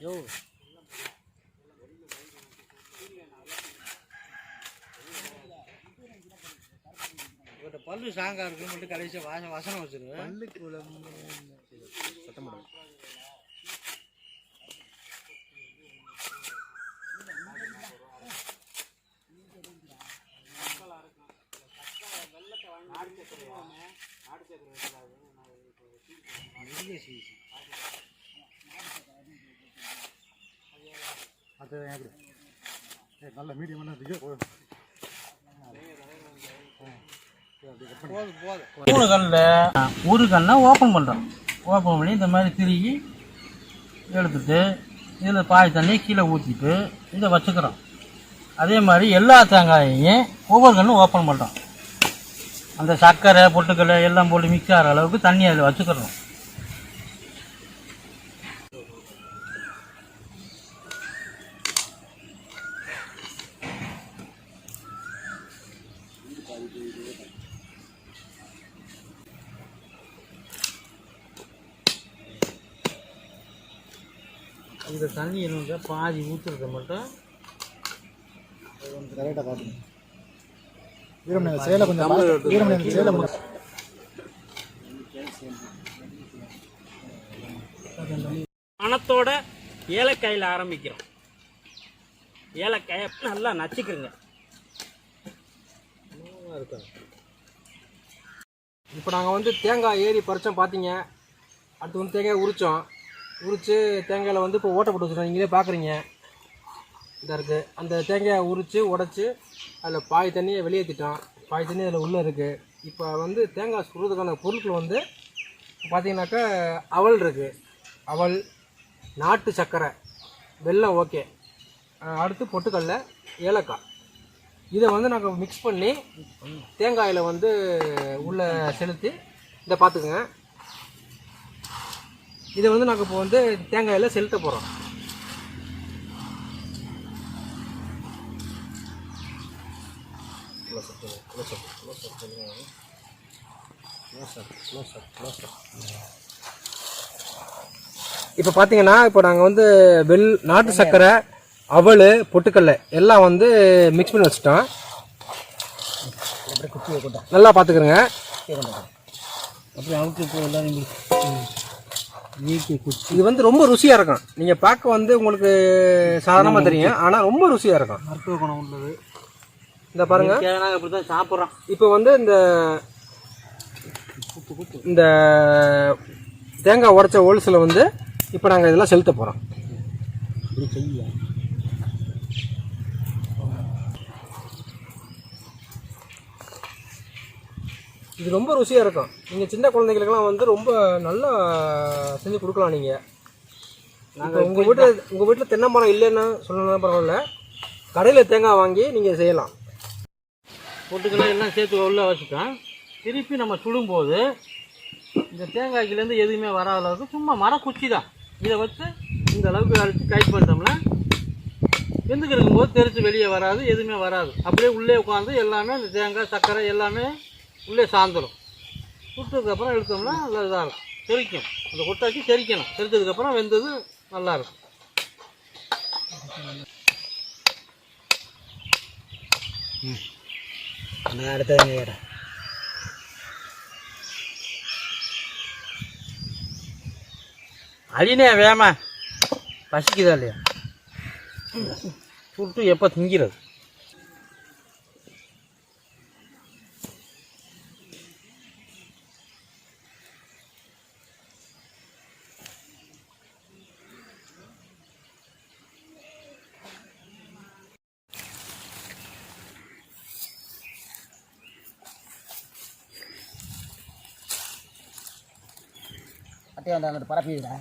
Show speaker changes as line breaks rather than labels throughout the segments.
யோ. இவர்கிட்ட பல்லு ஸ்ட்ராங்காக இருக்குன்னு மட்டும் கடைசியாக வாச வசனம் வச்சிருவேன்.
பல்லு குளம் சத்தம் போடும் அது எப்படி நல்ல மீடியமான இருக்கு போதும்.
மூணு கல்லில் ஒரு கல்லை ஓப்பன் பண்ணுறோம் ஓப்பன் பண்ணி இந்த மாதிரி திருகி எடுத்துட்டு இதில் பாய் தண்ணி கீழே ஊற்றிட்டு இதை வச்சுக்கிறோம். அதே மாதிரி எல்லா தேங்காயையும் ஒவ்வொரு கண்ணும் ஓப்பன் பண்ணுறோம் அந்த சர்க்கரை பொட்டுக்கடலை எல்லாம் போட்டு மிக்ஸ் ஆகிற அளவுக்கு தண்ணி அதில் வச்சுக்கிறோம். இந்த தண்ணி என்ன பாதி ஊற்றுறத மட்டும்
கரெக்டாக பார்த்துங்க வீரமணி சேலை கொஞ்சம் வீரமணி
ஏலக்காயில் ஆரம்பிக்கிறோம். ஏலக்காயை நல்லா நச்சுக்கிறோங்க
இப்போ நாங்கள் வந்து தேங்காய் ஏறி பறிச்சோம் பார்த்தீங்க அடுத்து வந்து தேங்காய் உரித்தோம் உரித்து தேங்காயில் வந்து இப்போ ஓட்டை போட்டு வச்சுருக்கோம் நீங்களே பார்க்குறீங்க இதாக இருக்குது அந்த தேங்காயை உரித்து உடச்சி அதில் பாய் தண்ணியை வெளியேற்றிட்டோம் பாய் தண்ணி அதில் உள்ளே இருக்குது இப்போ வந்து தேங்காய் சுடுறதுக்கான பொருட்கள் வந்து பார்த்திங்கனாக்கா அவல் இருக்குது அவல் நாட்டு சர்க்கரை வெல்லம் ஓகே. அடுத்து பொட்டுக்கடல ஏலக்காய். இதை வந்து நாங்கள் மிக்ஸ் பண்ணி தேங்காயில் வந்து உள்ளே செலுத்தி இதை பார்த்துக்குங்க. இதை வந்து நாங்கள் இப்போ வந்து தேங்காயில் செலுத்த போகிறோம் இப்போ பார்த்தீங்கன்னா இப்போ நாங்கள் வந்து வெள் நாட்டு சர்க்கரை அவல் பொட்டுக்கடல எல்லாம் வந்து மிக்ஸ் பண்ணி வச்சுட்டோம். நல்லா பார்த்துக்கிறோங்க
அப்படி அவுட்டு இப்போ எல்லாரும் குச்சி.
இது வந்து ரொம்ப ருசியாக இருக்கும். நீங்கள் பார்க்க வந்து உங்களுக்கு சாதாரணமாக தெரியும். ஆனால் ரொம்ப ருசியாக இருக்கும்.
மருத்துவ குணம் உள்ளது.
இந்த பாருங்க.
நாங்கள் இப்படி தான் சாப்பிட்றோம்.
இப்போ வந்து இந்த இந்த தேங்காய் உடைச்ச ஹோல்ஸில் வந்து இப்போ நாங்கள் இதெல்லாம் செலுத்த போகிறோம் இது ரொம்ப ருசியாக இருக்கும். நீங்கள் சின்ன குழந்தைகளுக்கெல்லாம் வந்து ரொம்ப நல்லா செஞ்சு கொடுக்கலாம் நீங்கள் நாங்கள் உங்கள் வீட்டில் உங்கள் வீட்டில் தென்னை மரம் இல்லைன்னு சொல்லணும் பரவாயில்ல. கடையில் தேங்காய் வாங்கி நீங்கள் செய்யலாம்.
பொட்டுக்கெல்லாம் எல்லாம் சேர்த்து உள்ள வச்சுட்டோம் திருப்பி நம்ம சுடும்போது இந்த தேங்காய்க்குலேருந்து எதுவுமே வராத அளவுக்கு சும்மா மரக்குச்சி தான். இதை வச்சு இந்த அளவுக்கு அழைச்சி டைட் பண்ணிட்டோம்னா வெந்துக்கு இருக்கும்போது தெரிச்சு வெளியே வராது எதுவுமே வராது. அப்படியே உள்ளே உட்காந்து எல்லாமே இந்த தேங்காய் சர்க்கரை எல்லாமே உள்ளே சாந்துடும் சுட்டதுக்கப்புறம் எடுத்தோம்னா நல்லா இதாகும் செரிக்கும் அந்த கொட்டாக்கி செரிக்கணும். செரிச்சதுக்கப்புறம் வெந்தது நல்லாயிருக்கும்.
அடுத்த
அழினே வேம. பசிக்குதா இல்லையா? சுட்டு எப்போ திங்கிறது?
மட்டையை வந்து அங்கிட்டு பரப்பிடுடா.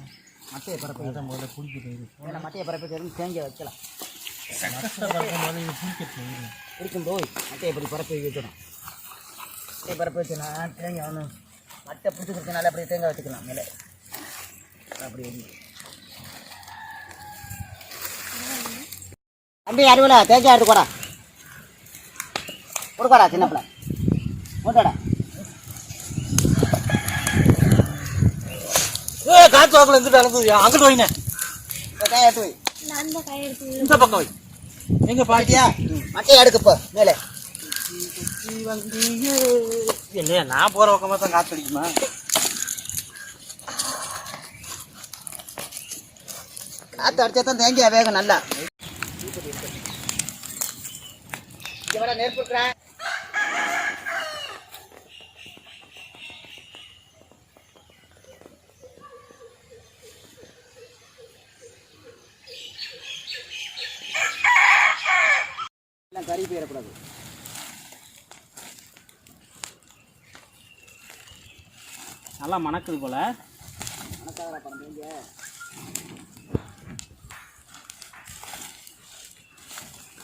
மட்டையை பரப்பி. முதல்ல குடிக்கிறது ஏன்னா மட்டையை பரப்பி தெரியும் தேங்காய் வைக்கலாம். இருக்கும் போய் மட்டையை இப்படி பரப்பி வைக்கணும். மட்டையை பரப்பி வச்சுனா தேங்காய் ஒன்று மட்டை பிடிச்சிக்கிறதுனால அப்படியே தேங்காய் வச்சுக்கலாம் மேலே. அப்படி தம்பி அறுவலா தேங்காய் எடுத்து போடா. கொடுக்கடா சின்ன பிள்ளை. மூட்டடா
ஏ வாக்கில் இருந்து நடந்து அங்கிட்டு வைங்க
எடுத்து வை.
இந்த பக்கம் வை. எங்க பாட்டியா?
மட்டையை எடுக்கப்போ மேலே.
இல்லையா நான் போற பக்கமா தான் காத்து
அடிச்சா தான் தேங்காய் வேகம் நல்லா. இங்க
நல்லா மணக்குது போல.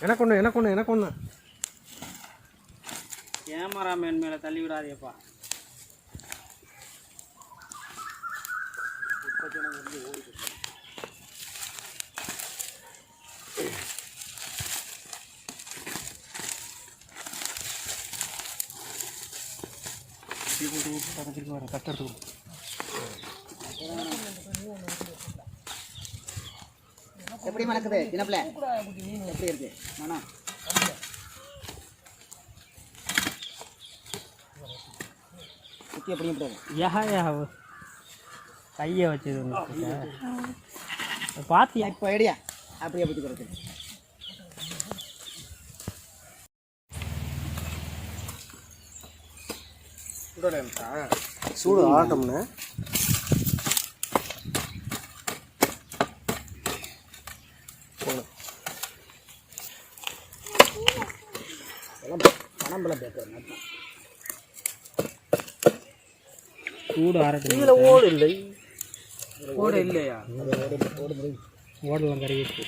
எனக்கு ஒன்று எனக்கு ஒன்று எனக்கு ஒன்று
கேமராமேன் மேல தள்ளி விடாதேப்பா.
எப்படி மணக்குது? சின்னப்பிள்ள எப்படி இருக்கு? மனம் குத்தி எப்படி எப்படி
யா யா கையை வச்சது பாத்தியா
இப்போ ஐடியா. அப்படியே பற்றி
சூடு ஆட்டம்னு.
சூடு ஆரட்டும் இதில் ஓடு இல்லை. ஓடு இல்லையா? ஓடலாம் கருகிட்டு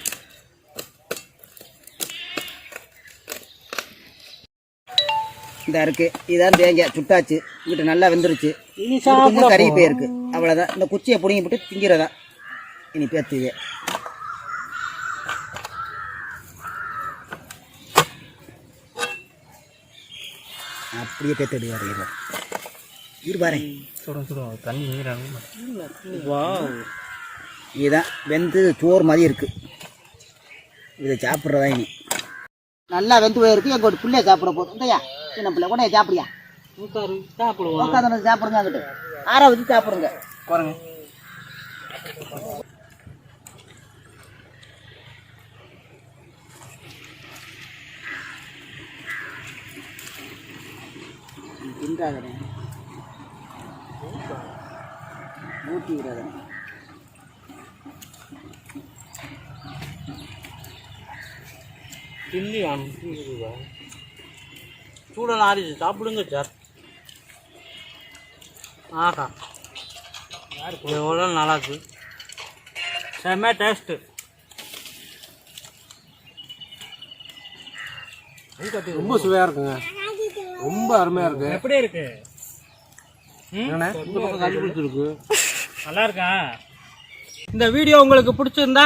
இந்த இருக்கு. இதான் தேங்காய். சுட்டாச்சு. இங்கிட்ட நல்லா வெந்துருச்சு. கொஞ்சம் கறி போயிருக்கு அவ்வளோதான் இந்த குச்சியை பிடுங்கி போட்டு திங்கிறதா? இனி பேத்து இது. அப்படியே பேத்து எடுவார் இரு. பாரு.
சுடும் சுடும். தண்ணி நீராகும் வா
இதுதான் வெந்து சோறு மாதிரி இருக்கு. இதை சாப்பிட்றதா இனி? நல்லா வெந்து போயிருக்கு. எங்க ஒரு பிள்ளைய சாப்பிட போதும் இந்தையா சின்ன பிள்ளை. உடனே சாப்பிடியா?
சாப்பிடுவோம்.
உட்காந்து சாப்பிடுங்க அங்கிட்டு. ஆற வச்சு சாப்பிடுங்க.
பாருங்க
தின்றாதனே ஊட்டி விடாதனே
அனுப்பிடுவா. சூடெல்லாம் ஆறிச்சு சாப்பிடுங்க சார் ஆஹா. எவ்வளோ நல்லா இருக்கு செம்ம டேஸ்ட்டு
ரொம்ப சுவையாக இருக்குங்க. ரொம்ப அருமையாக இருக்கு.
எப்படி இருக்கு?
என்னண்ணே? இந்த பக்கம் கறி பிடிச்சிருக்கு
நல்லா இருக்கா? இந்த வீடியோ உங்களுக்கு பிடிச்சிருந்தா